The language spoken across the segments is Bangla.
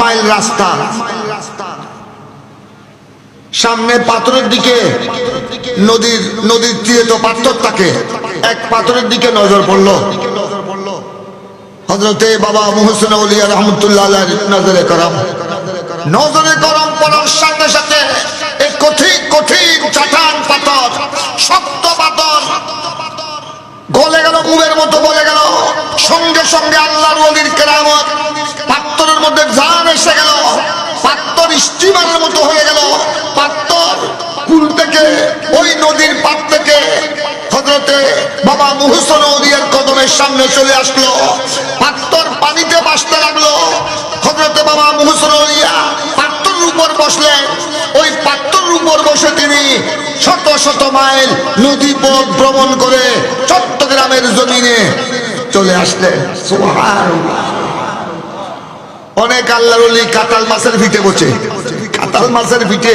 মাইল রাস্তা। সামনে পাথরের দিকে নদীর নদীর তীরে তো পাথর থাকে। এক পাথরের দিকে নজর পড়ল। হজরতে বাবা মুহসিন রহমতুল্লাহ নজরে করম। নজরে করম পড়ার সাথে সাথে কঠিন কঠিন চাটান পাথর শক্ত পাথর গলে গেল মতো বলে গেল। সঙ্গে সঙ্গে আল্লাহর ওলির কেরামত নদীর পার থেকে হজরতে বাবা মুহসন ওলিয়ার কদমের সামনে চলে আসলো। পাত্তর পানিতে বাসতে লাগল। হজরতে বাবা মুহসন ওলিয়া পাত্তরের উপর বসলেন। ওই পাত্তরের উপর বসে তিনি শত শত মাইল নদী পথ ভ্রমণ করে চট্টগ্রামের জমিনে চলে আসলেন। অনেক আল্লাহর কাতাল মাছের ভিটে বসে। কাতাল মাছের ভিটে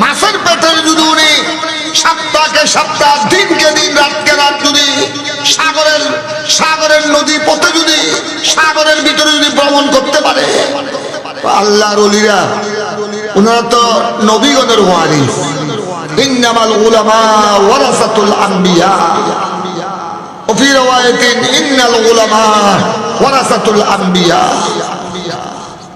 মাছের পেটে যদি উনি সপ্তাহকে সপ্তাহ দিনকে দিন রাতকে রাত যদি সাগরের সাগরের নদী পথে যদি সাগরের ভিতরে যদি ভ্রমণ করতে পারে আল্লাহর অলিরা ওনারা তো নবীগণের ওয়ারিস ইন্নামাল উলামা ওয়ারাসাতুল আম্বিয়া وفي رواية إن العلماء ورثة الأنبياء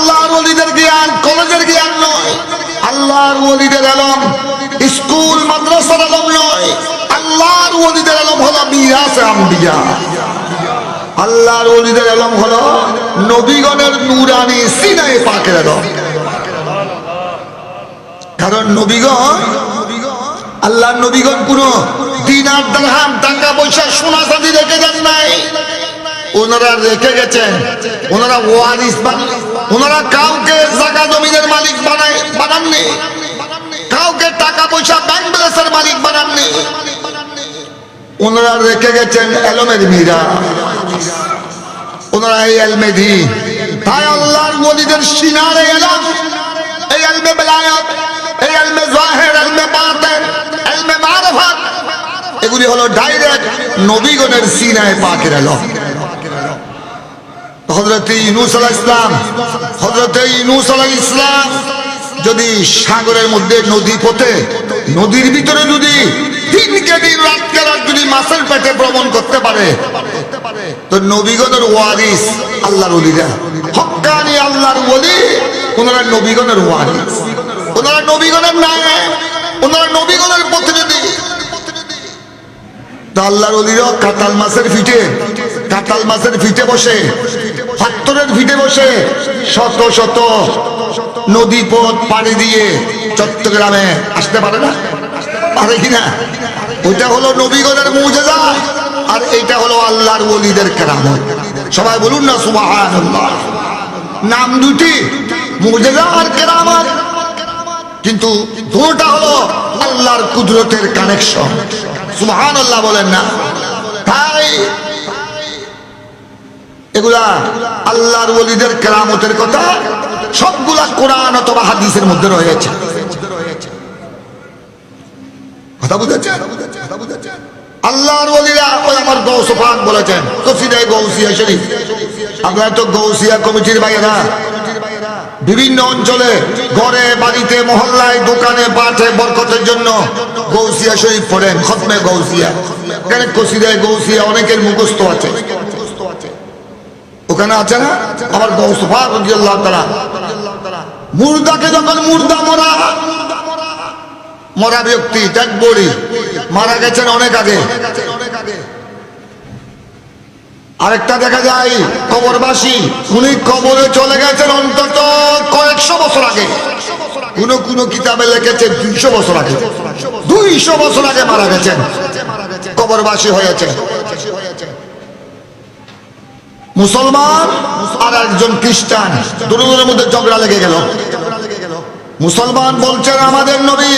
আল্লাহর ওলিদের জ্ঞান কলেজের জ্ঞান নয়। আল্লাহর ওলিদের আলম স্কুল, মাদ্রাসার আলম নয়। আল্লাহর ওলিদের আলম হলো মিরাস আল্লাহর ওলিদের আলম হলো নবীগণের নুরানি সিনাই পাকের আলম। কারণ নবীগণ, আল্লাহর নবীগণ কোনো দিনার দারহাম টাকা পয়সা, সোনা চাঁদি রেখে দেন নাই। ওনারা রেখে গেছেন। ওনারা ওয়ারিস বান ওনারা কাউকে জায়গা জমিনের মালিক বানায়, বানাননি। কাউকে টাকা পয়সা ব্যাংক ব্যালেন্সের মালিক বানাননি। ওনারা রেখে গেছেন এলমের মীরা। ওনারা এই এলমেধি তাই আল্লাহর ওলিদের সিনারে এলাম। এই এলমে বেলায়াত, এই এলমে জাহের, এলমে বাতেন, এলমে মারফাত। এগুলি হলো ডাইরেক্ট নবীগণের সিনায় পাকের এলম হজরত ইনুস আলাহ ইসলাম হজরত ইনুস আলাহ ইসলাম যদি সাগরের মধ্যে নদী পথে, নদীর ভিতরে যদি দিনকে দিন, রাতকে রাত যদি মাছের পেটে ভ্রমণ করতে পারে, তো নবীগণের ওয়ারিস আল্লাহর ওলিরা। হক্কানি আল্লাহর ওলি, ওনারা নবীগণের ওয়ারিস। ওনারা নবীগণের নাই ওনারা নবীগণের প্রতিনিধি। তা আল্লাহর অলিরা কাতাল মাছের ফিটে কাতাল মাছের ফিটে বসে পাত্তরের ফিটে বসে শত শত নদী পথ পাড়ি দিয়ে চট্টগ্রামে আসতে পারে না? পারে কিনা ওইটা হলো নবীগণের মুজেজা, আর এইটা হলো আল্লাহর ওলিদের কেরামত। সবাই বলুন না, সুবহানাল্লাহ। নাম দুটি মুজেজা আর কেরামত। কিন্তু দুটা হলো আল্লাহর কুদরতের কানেকশন সুবহান আল্লাহ বলেন না। এগুলা আল্লাহর ওলিদের কেরামতের কথা, সবগুলা কোরআন অথবা হাদিসের মধ্যে রয়েছে। বিভিন্ন অঞ্চলে ঘরে, বাড়িতে, মহল্লায়, দোকানে, পাঠে বরকতের জন্য গৌসিয়া শরীফ পড়েন, খতমে গৌসিয়া কেন কসিদায় গৌসিয়া অনেকের মুখস্থ আছে। ওখানে আছে না? আমার গৌসফা রাদিয়াল্লাহু তাআলা। মুর্দাকে যখন মুর্দা মরা মরা ব্যক্তি ডেড বডি মারা গেছেন অনেক আগে। আরেকটা দেখা যায়, কবরবাসী, উনি কবরে চলে গেছেন অন্তত কয়েকশো বছর আগে। কোন কোন কিতাবে লিখেছে দুইশো বছর আগে। দুইশো বছর আগে মারা গেছেন। কবরবাসী হয়েছে মুসলমান আর একজন খ্রিস্টান। দুজনের মধ্যে ঝগড়া লেগে গেল। মুসলমান বলছেন, আমাদের নবী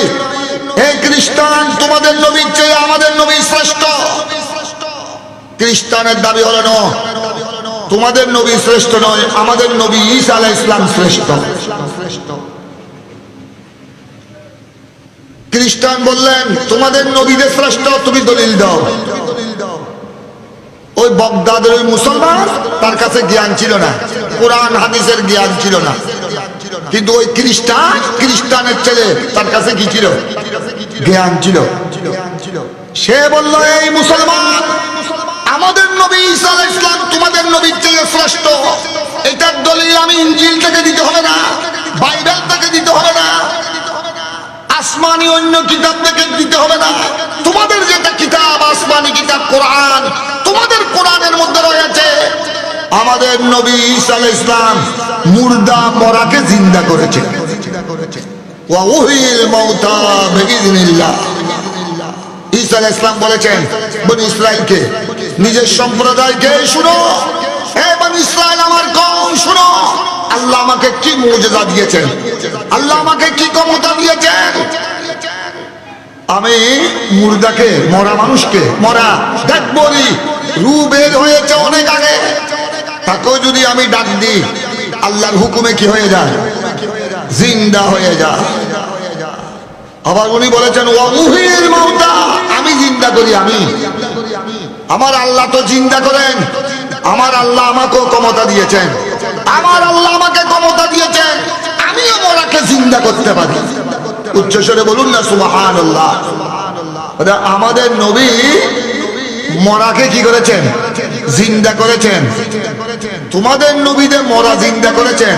হে খ্রিস্টান, তোমাদের নবীর চেয়ে আমাদের নবী শ্রেষ্ঠ। খ্রিস্টানের দাবি হলো, না, তোমাদের নবী শ্রেষ্ঠ নয়, আমাদের নবী ঈসা আলাহ ইসলাম শ্রেষ্ঠ। খ্রিস্টান বললেন, তোমাদের নবীদের শ্রেষ্ঠ, তুমি দলিল দাও। বগদাদের ওই মুসলমান তার কাছে জ্ঞান ছিল না। কোরআন, হাদিসের জ্ঞান ছিল না। কিন্তু ওই খ্রিস্টান, খ্রিস্টানের ছেলে তার কাছে কি ছিল? জ্ঞান ছিল। সে বলল, এই মুসলমান, আমাদের নবী আলাইহিস ইসলাম তোমাদের নবীর চেয়ে শ্রেষ্ঠ। এটার দলিল আমি ইঞ্জিল থেকে দিতে হবে না, বাইবেল থেকে দিতে হবে না, আসমানি অন্য কিতাব থেকে দিতে হবে না। আমাদের নবী ঈসা ইসলাম মুর্দা মরাকে জিন্দা করেছে। বলেছেন নিজের সম্প্রদায়কে আমার আল্লাহ আমাকে কি মুজিজা দিয়েছেন? আল্লাহ আমাকে কি ক্ষমতা দিয়েছেন? আমি মুর্দাকে, মরা মানুষকে, মরা দেখ বলি রু বের হয়েছে অনেক আগে। তাকেও যদি আমি ডাক দিই, আল্লাহর হুকুমে কি হয়ে যায়? জিন্দা হয়ে যায়। আবার উনি বলেছেন ওয়ামুহিল মাউতা আমি জিন্দা করি আমি। আমার আল্লাহ তো জিন্দা করেন। আমার আল্লাহ আমাকেও ক্ষমতা দিয়েছেন। আমার আল্লাহ আমাকে ক্ষমতা দিয়েছেন। আমিও মোরাকে জিন্দা করতে পারি। উচ্চস্বরে বলুন না সুবাহান আল্লাহ আমাদের নবী মরাকে কি করেছেন? জিন্দা করেছেন। তোমাদের নবীদের মরা জিন্দা করেছেন।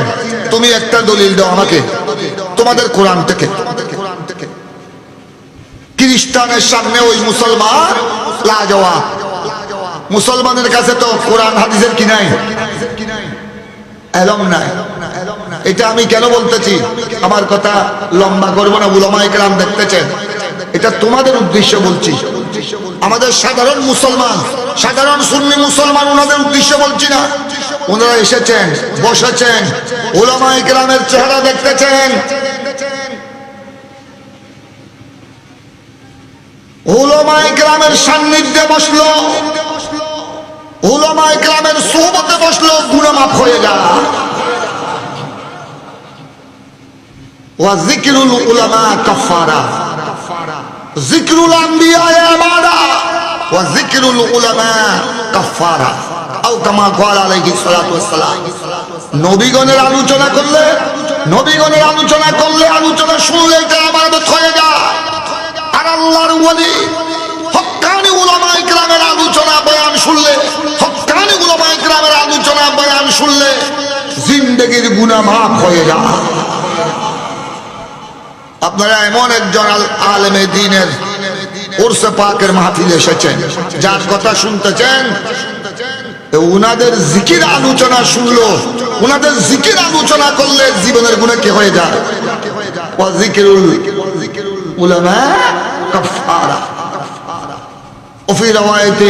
তুমি একটা দলিল দাও আমাকে। তোমাদের কোরআন থেকে। খ্রিস্টানের সামনে ওই মুসলমান লাজওয়া মুসলমানের কাছে তো কোরআন হাদিসের কি নাই? এলম নাই। এটা আমি কেন বলতেছি? আমার কথা লম্বা করব না বুলমাই কেরাম দেখতেছেন। এটা তোমাদের উদ্দেশ্য বলছি। আমাদের সাধারণ মুসলমান, সাধারণ সুন্নি মুসলমান ওনাদের উদ্দেশ্য বলছি না। ওনারা এসেছেন, বসেছেন, ওলামায় গ্রামের চেহারা দেখতেছেন। ওলামায় সান্নিধ্যে বসল আম্বিয়া وذكر العلماء كفارة أو كما قال عليه الصلاة والسلام নবীগণের আলোচনা করলে নবীগণের আলোচনা করলে আলোচনা শুনলে এটা আমাদের হয়ে যায় আর আল্লাহর ওলি হক্কানি উলামায়ে কেরামের আলোচনা বয়ান শুনলে হক্কানি উলামায়ে কেরামের আলোচনা বয়ান শুনলে জিন্দেগির গুনাহ মাফ হয়ে যায় আপনারা এমন একজন আল- আলেমে দিনের ওরসে পাকের মাহফিলে এসেছেন যার কথা শুনতেছেন তো উনাদের জিকির আলোচনা শুনলো উনাদের জিকির আলোচনা করলে জীবনের গুণে কি হয়ে যায় ওয়া জিকিরুল উলামা কাফারা وفي رواية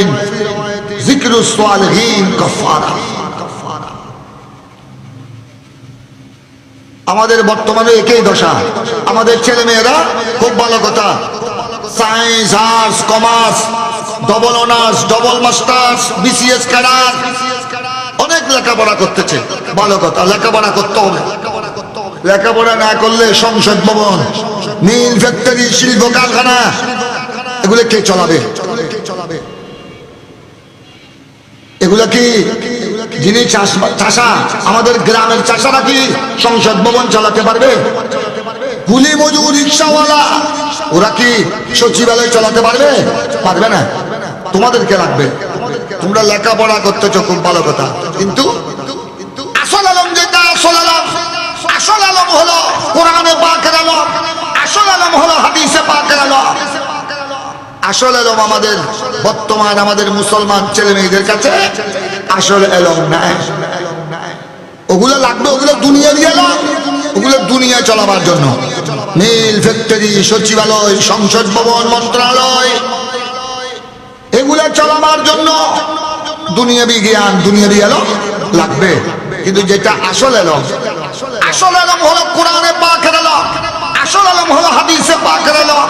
ذكر الصالحين كفارة আমাদের বর্তমানে একই দশা আমাদের ছেলে মেয়েরা খুব ভালো কথা Science arts commerce double honours double masters BCS cadre অনেক লেখাপড়া করতেছে। ভালো কথা, লেখাপড়া করতে হবে। লেখাপড়া না করলে সংসদ ভবন, নীল ফ্যাক্টরি, শিল্প কারখানা, এগুলো কে চলাবে? এগুলা কি যিনি চাষা আমাদের গ্রামের চাষারা কি সংসদ ভবন চালাতে পারবে? কুলি মজুর রিক্সাওয়ালা ওরা কি সচিবালয় চালাতে পারবে? পারবে না। তোমাদেরকে লাগবে। তোমরা লেখাপড়া করতেছো, খুব ভালো কথা। কিন্তু আসল আলম যেটা, আসল আলম। আসল আলম হলো কোরআনে পাকের আলম আসল আলম হলো হাদিসে পাকের আলম আসল এলম আমাদের বর্তমান আমাদের মুসলমান ছেলে মেয়েদের কাছে আসল এলম নাই। ওগুলো লাগবে, ওগুলো দুনিয়া দিয়ে ওগুলো দুনিয়া চলাবার জন্য। মিল ফ্যাক্টরি, সচিবালয়, সংসদ ভবন, মন্ত্রণালয়। এগুলো চলাবার জন্য দুনিয়াবি জ্ঞান, দুনিয়াবি এলো লাগবে। কিন্তু যেটা আসল এলম আসল এলম হলো কোরআনে পাকের এলম আসল এলম হলো হাদিসে পাকের এলম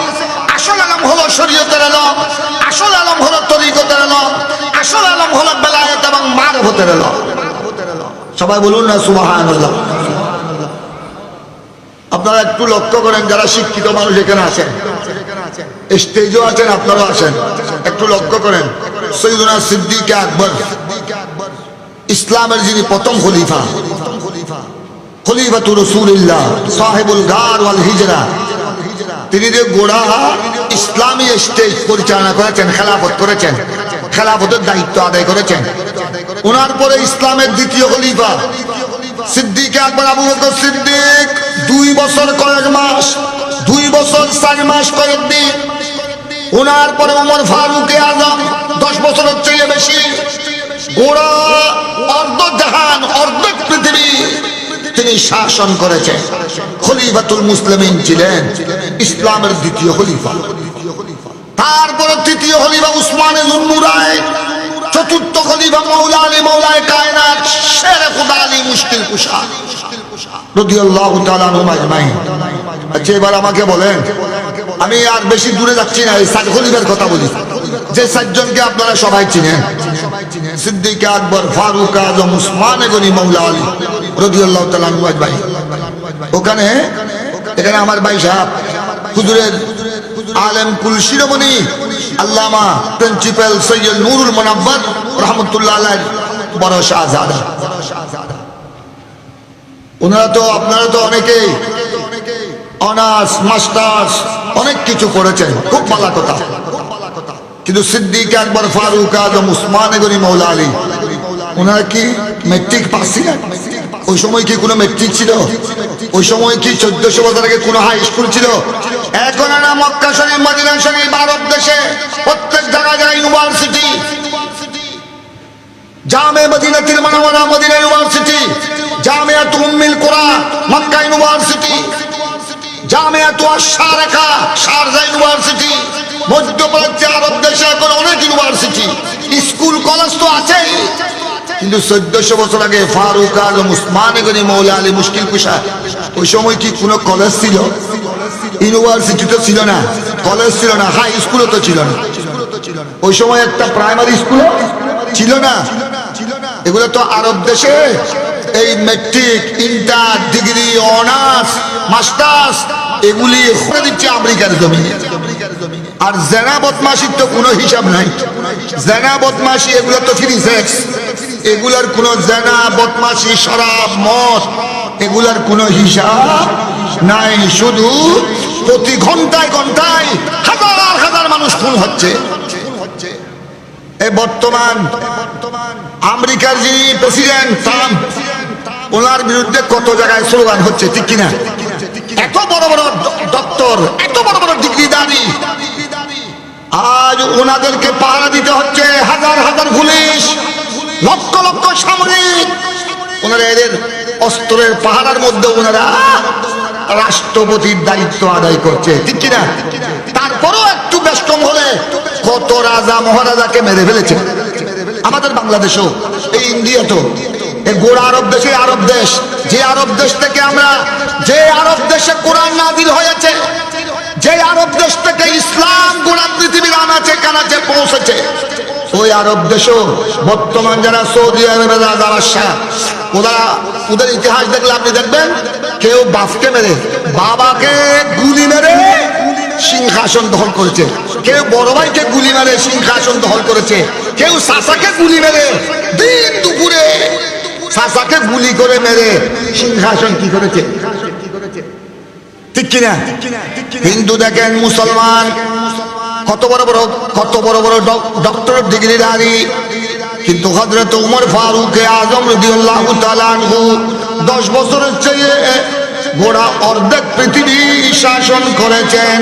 আসল আলম হলো শরীয়তের আলম, আসল আলম হলো তরিকতের আলম, আসল আলম হলো বেলায়েত এবং মারফতের আলম। সবাই বলুন না সুবাহান আপনারা একটু লক্ষ্য করেন যারা শিক্ষিত মানুষ এখানে আছেন। স্টেজও আছেন, আপনারাও আছেন। একটু লক্ষ্য করেন। সৈদুনা সিদ্দিক আকবর, ইসলামের যিনি প্রথম খলিফা সাহেবুল গার ওয়াল হিজরা, তিনি যে গোড়া ইসলামী স্টেজ পরিচালনা করেছেন, খেলাফত করেছেন, খেলাফতের দায়িত্ব আদায় করেছেন। ওনার পরে ইসলামের দ্বিতীয় খলিফা, সিদ্দিক আকবর, আবু বকর সিদ্দিক মাস কয়েক দিন। ওনার পরে উমর ফারুকে আজম, দশ বছরের চেয়ে বেশি। গোড়া অর্ধ জাহান অর্ধেক পৃথিবী তিনি শাসন করেছেন। খলিফাতুল মুসলিমিন ছিলেন ইসলামের দ্বিতীয় খলিফা। তারপরে তৃতীয় খলিফা উসমানে জুন্নুরায় চতুর্থ খলিফা মৌলা আলী মৌলায় কায়নাত শেরে খুদা আলী মুশকিল কুশা। রাদিয়াল্লাহু তাআলা আনহুম আজমাইন। আচ্ছা এবার আমাকে বলেন আমি আর বেশি দূরে যাচ্ছি না, এই সাত খলিফার কথা বলি। যে সাতজনকে আপনারা সবাই চিনেন, সিদ্দিক আকবর, ফারুক আজম, উসমান গনি, মৌলা আলী, রাদিয়াল্লাহু তাআলা আনহু আজমাইন। ওখানে, এখানে আমার ভাই সাহেব, হুজুরের আলেম কুল শিরোমণি, আল্লামা প্রিন্সিপাল সৈয়দ নুরুল মোনাব্বর রহমতুল্লাহ আলাইহির বড় শাহজাদা। ওনারা তো, আপনারা তো অনেকেই অনার্স, মাস্টার্স, অনেক কিছু করেছেন। খুব ভালো কথা। কিন্তু সিদ্দিক একবার ফারুক আজম, উসমান গনি, মৌলা আলী, ওনারা কি মেট্রিক পাস ছিলেন ওই সময় কি কোনো মেট্রিক ছিল? ওই সময় কি চোদ্দশো বছর আগে কোনো হাই স্কুল ছিল? এখন না মক্কা শরীফ, মদিনা শরীফ, ভারত দেশে প্রত্যেক জায়গায় যায় ইউনিভার্সিটি জামে মদিনা, তিরমানা, মদিনা ইউনিভার্সিটি জামিয়া উম্মিল কোরআন, মক্কা ইউনিভার্সিটি অনেক ইউনিভার্সিটি। স্কুল, কলেজ তো আছেই। কিন্তু চোদ্দশো বছর আগে ফারুক মৌলা কুশা, ওই সময় কি কোনো কলেজ ছিল? ইউনিভার্সিটি তো ছিল না, কলেজ ছিল না, হাই স্কুলও তো ছিল না। ওই সময় একটা প্রাইমারি স্কুল ছিল না? এগুলো তো আরব দেশে এই matric inter degree honours masters এগুলি করে দিচ্ছে আমেরিকার জমিনে আর জেনা বদমাসির তো কোনো হিসাব নাই। জেনা বদমাসি এগুলো তো ফ্রি সেক্স এগুলার কোনো জেনা বদমাসি শরাব মদ এগুলার কোনো হিসাব নাই। শুধু প্রতি ঘন্টায় ঘন্টায় হাজার হাজার মানুষ খুন হচ্ছে। এই বর্তমান আমেরিকার যিনি প্রেসিডেন্ট ট্রাম্প ওনার বিরুদ্ধে কত জায়গায় স্লোগান হচ্ছে, ঠিক কিনা? এত বড় বড় দপ্তর, এত বড় বড় ডিগ্রিদারি আজ ওনাদেরকে পাহারা দিতে হচ্ছে হাজার হাজার পুলিশ, লক্ষ লক্ষ সামরিক। ওনারা এদের অস্ত্রের পাহারার মধ্যে ওনারা রাষ্ট্রপতির দায়িত্ব আদায় করছে, ঠিক কিনা? তারপরও একটু ব্যস্তম হলে কত রাজা মহারাজাকে মেরে ফেলেছে। আমাদের বাংলাদেশও, এই ইন্ডিয়া তো গোড়া আরব দেশে আরব দেশ। যে আরব দেশ থেকে আমরা যে আরব দেশে কোরআন নাজিল হয়েছে, যে আরব দেশ থেকে ইসলাম গোড়া পৃথিবীর আনাচে কানাচে পৌঁছেছে, ওই আরব দেশও বর্তমান যারা সৌদি রাজা বাদশাহ ওরা ওদের ইতিহাস দেখলে আপনি দেখবেন, কেউ বাপকে মেরে, বাবাকে গুলি মেরে সিংহাসন দখল করেছে। কেউ বড় ভাইকে গুলি মেরে সিংহাসন দখল করেছে। কেউ সাসাকে গুলি মেরে দিন দুপুরে সাসাকে গুলি করে মেরে। সিংহাসন কি করেছে? ঠিক কিনা? হিন্দু দেখেন, মুসলমান। কত বড় বড়, কত বড় বড় ডক্টর ডিগ্রি দাঁড়ি কিন্তু হজরত উমর ফারুক আজম রদিউল্লাহ তালানহু দশ বছরের চেয়ে গোড়া অর্ধেক পৃথিবী শাসন করেছেন।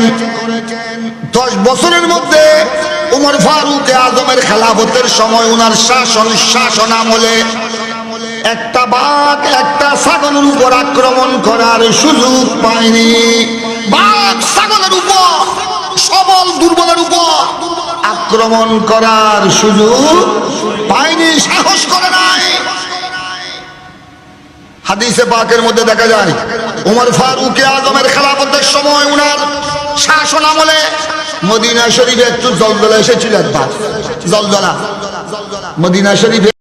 দশ বছরের মধ্যে উমর ফারুক আজমের খেলাফতের সময় উনার শাসন শাসন আমলে একটা বাঘ, একটা ছাগলের উপর আক্রমণ করার সুযোগ পায়নি। বাঘ ছাগলের উপর, সবল দুর্বলের উপর আক্রমণ করার সুযোগ পায়নি, সাহস করে নাই। হাদিসে পাকের মধ্যে দেখা যায়, উমর ফারুক আজমের খেলাফতের সময় উনার শাসন আমলে মদিনা শরীফে একটু জলদলা এসেছিল একবার। জলদলা মদিনা শরীফে